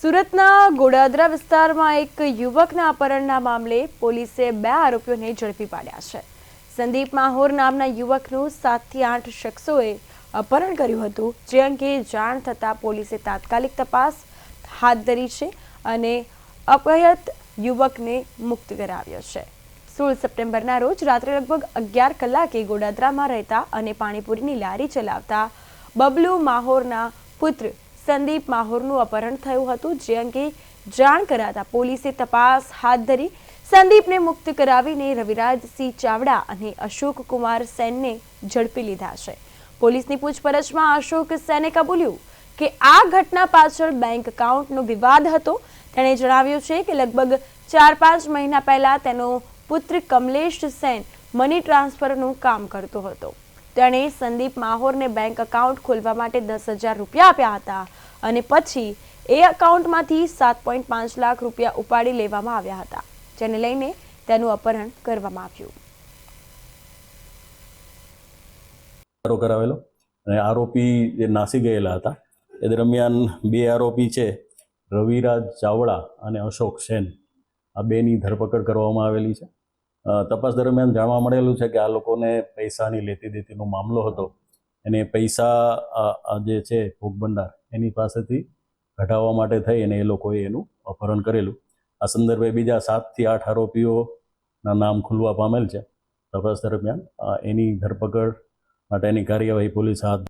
સુરતના ગોડાદરા વિસ્તારમાં એક યુવકના અપહરણના મામલે પોલીસે બે આરોપીઓને ઝડપી પાડ્યા છે. સંદીપ માહોર નામના યુવકનું સાતથી આઠ શખ્સોએ અપહરણ કર્યું હતું. જે અંગે જાણ થતાં પોલીસે તાત્કાલિક તપાસ હાથ ધરી છે અને અપહૃત યુવકને મુક્ત કરાવ્યો છે. સોળ સપ્ટેમ્બરના રોજ રાત્રે લગભગ અગિયાર કલાકે ગોડાદરામાં રહેતા અને પાણીપુરીની લારી ચલાવતા બબલુ માહોરના પુત્ર સંદીપ માહોરનું અપહરણ થયું હતું, જે અંગે જાણ કરાતા પોલીસે તપાસ હાથ ધરી સંદીપને મુક્ત કરાવીને રવિરાજસિંહ ચાવડા અને અશોક કુમાર સેનને ઝડપી લીધા છે. પોલીસની પૂછપરછમાં અશોક સેને કબૂલ્યું કે આ ઘટના પાછળ બેંક એકાઉન્ટનો વિવાદ હતો. તેણે જણાવ્યું છે કે લગભગ ચાર પાંચ મહિના પહેલા તેનો પુત્ર કમલેશ સેન મની ટ્રાન્સફરનું કામ કરતો હતો. તેણે સંદીપ માહોરને બેંક એકાઉન્ટ ખોલવા માટે દસ હજાર રૂપિયા આપ્યા હતા. અને પછી એ અકાઉન્ટમાંથી સાત પોઈન્ટ પાંચ લાખ રૂપિયા ઉપાડી લેવામાં આવ્યા હતા, જેને લઈને તેનું અપહરણ કરવામાં આવ્યું. કરાવેલો અને આરોપી જે નાસી ગયેલા હતા, એ દરમિયાન બે આરોપી છે, રવિરાજ ચાવડા અને અશોક સેન. આ બેની ધરપકડ કરવામાં આવેલી છે. તપાસ દરમિયાન જાણવા મળેલું છે કે આ લોકોને પૈસાની લેતી દેતીનો મામલો હતો. અને પૈસા જે છે ભોગ ભંડાર એની પાસેથી ઘટાડવા માટે થઈ અને એ લોકોએ એનું અપહરણ કરેલું. આ સંદર્ભે બીજા સાતથી આઠ આરોપીઓના નામ ખુલવા પામેલ છે. તપાસ દરમિયાન એની ધરપકડ માટેની કાર્યવાહી પોલીસ હાથ